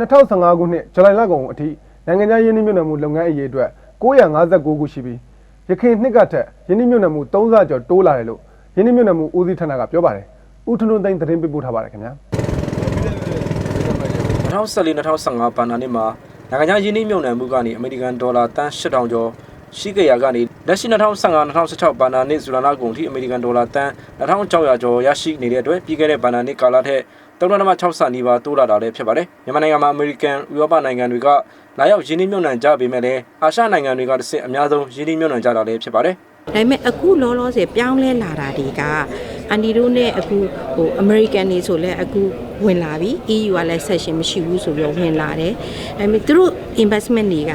2015ခုနှစ်ဇူလိုင်လကုန်အထိနိုင်ငံခြားယင်းနှိမ့်မြုပ်နှံမှုလုပ်ငန်းအရေးအတွက်959ခုရှိပြီးရခိုင်နှစ်ကထက်ယင်းနှိမ့်မြုပ်နှံမှု3ဆကျော်တိုးလာတယ်လို့ယင်းနှိမ့်မြုပ်နှံမှုဦးစီးဌာနကပြောပါတယ်ဦးထွန်းထွန်းသိန်းသတင်းပေးပို့ထားပါတယ်ခင်ဗျာ2014-2015ဘဏ္ဍာနှစ်မှာနိုင်ငံခြားယင်းနှိမ့်မြုံနယ်မှုကနေအမေရိကန်ဒေါ်လာတန်း8000ကျော်ရှိခဲ့ရာကနေ လက်ရှိ2015-2016ဘဏ္ဍာနှစ်ဇူလိုင်လကုန်ထိအမေရိကန်ဒေါ်လာတန်း2600ကျော်ရရှိနေတဲ့အတွက်ပြီးခဲ့တဲ့ဘဏ္ဍာနှစ်ကာလထက်3.6ဆနီးပါးတိုးလာတာလည်းဖြစ်ပါတယ်မြန်မာနိုင်ငံမှာအမေရိကန်ဥရောပနိုင်ငံတွေကလာရောက်ယင်းနှိမ့်မြုံနယ်ကြပေမဲ့လည်းအာရှနိုင်ငံတွေကတစ်ဆင့်အများဆုံးယင်းနှိမ့်မြုံနယ်ကြတာလည်းဖြစ်ပါတယ်ဒါပေမဲ့အခုလောလောဆယ်ပြောင်းလဲလာတာတွေကအန်ဒီတို့နဲ့အခုဟိုအမေရိကန်တွေဆိုလဲအခုဝင်လာပြီ EU ကလည်းဆက်ရှင်မရှိဘူးဆိုပြီးတော့ဝင်လာတယ်ဒါပေမဲ့သူတို့ investment တွေက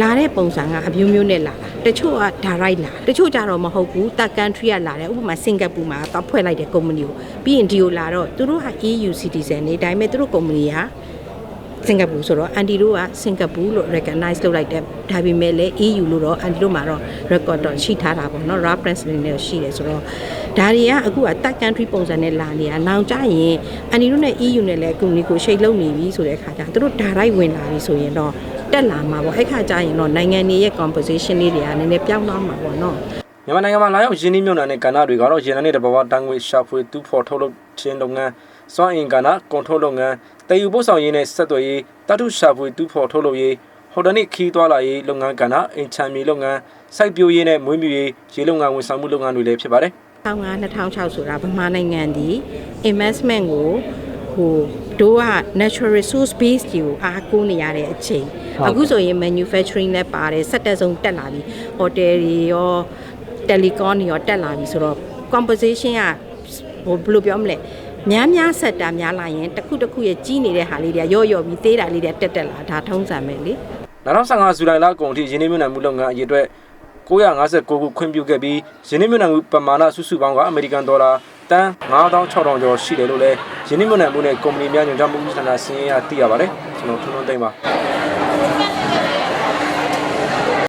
လာတဲ့ပုံစံကအမျိုးမျိုးနဲ့လာတာတချို့က direct လာတချို့ကြတော့မဟုတ်ဘူးတာ country ကလာတယ်ဥပမာစင်ကာပူမှာတော့ဖွဲ့လိုက်တဲ့ company ကိုပြီးရင်ဒီကိုလာတော့သူတို့ဟာ EU citizen တွေဒါပေမဲ့သူတို့ company က စင်ကာပူဆိုတော့အန်တီတို့ကစင်ကာပူလို့ recognize လုပ်လိုက်တယ်ဒါပေမဲ့လည်း EU လို့တော့အန်တီတို့မှာတော့ record တော့ရှိထားတာပေါ့နော် reference တွေနဲ့ရှိတယ်ဆိုတော့ဒါတွေကအခုက third country ပုံစံနဲ့လာနေတာနောင်ကြရင်အန်တီတို့နဲ့ EU နဲ့လည်းအခုနေကိုရှိတ်လုံးနေပြီဆိုတဲ့အခါကျသူတို့ direct ဝင်လာပြီဆိုရင်တော့တက်လာမှာပေါ့အဲ့ခါကျရင်တော့နိုင်ငံတွေရဲ့ composition လေးတွေကနည်းနည်းပြောင်းသွားမှာပေါ့နော်မြန်မာနိုင်ငံမှာလာရောက်ယင်းနှိမ့်မြုံနယ်နဲ့ကဏ္ဍတွေကတော့ရင်းနှီးတဲ့တဘာဝတန်ငွေရှာဖွေတူးဖော်ထုတ်လုပ်ခြင်းလုပ်ငန်း စွမ်းအင်ကဏ္ဍကွန်ထရိုးလုပ်ငန်းတည်ယူပို့ဆောင်ရေးနဲ့ဆက်သွယ်ရေးတတုရှာဖွေတူးဖော်ထုတ်လုပ်ရေးဟိုတယ်နစ်ခီးသွားလာရေးလုပ်ငန်းကဏ္ဍအင်ချမ်းမြေလုပ်ငန်းစိုက်ပျိုးရေးနဲ့မွေးမြူရေးရေလုပ်ငန်းဝန်ဆောင်မှုလုပ်ငန်းတွေလည်းဖြစ်ပါတယ်2005 2006ဆိုတာဗမာနိုင်ငံဒီ investment ကိုဟိုတို့က natural resource base ကိုအားကိုးနေရတဲ့အချိန်ဟုတ်ကဲ့အခုဆိုရင် manufacturing လည်းပါတယ်စက်တက်ဆုံးတက်လာပြီ hotel တွေရော telecom တွေရောတက်လာပြီဆိုတော့ composition ကဟိုဘယ်လိုပြောမလဲ များများဆက်တာများလာရင်တစ်ခုတစ်ခုရဲ့ကြီးနေတဲ့ဟာလေးတွေကရော့ရော့ပြီးသေးတာလေးတွေတက်တက်လာဒါထုံးစံပဲလေ2015ဇူလိုင်လကုန်ထိရင်းနှီးမြှုပ်နှံမှုလုပ်ငန်းအရေးအတွက်959ခုခွင့်ပြုခဲ့ပြီးရင်းနှီးမြှုပ်နှံမှုပမာဏစုစုပေါင်းကအမေရိကန်ဒေါ်လာတန်း9600ကျော်ရှိတယ်လို့လည်းရင်းနှီးမြှုပ်နှံမှုနဲ့ကုမ္ပဏီများညွှန်ကြားမှုဦးစီးဌာနစီးရင်ရသိရပါတယ်ကျွန်တော်ထုံးထုံးသိမ်းပါ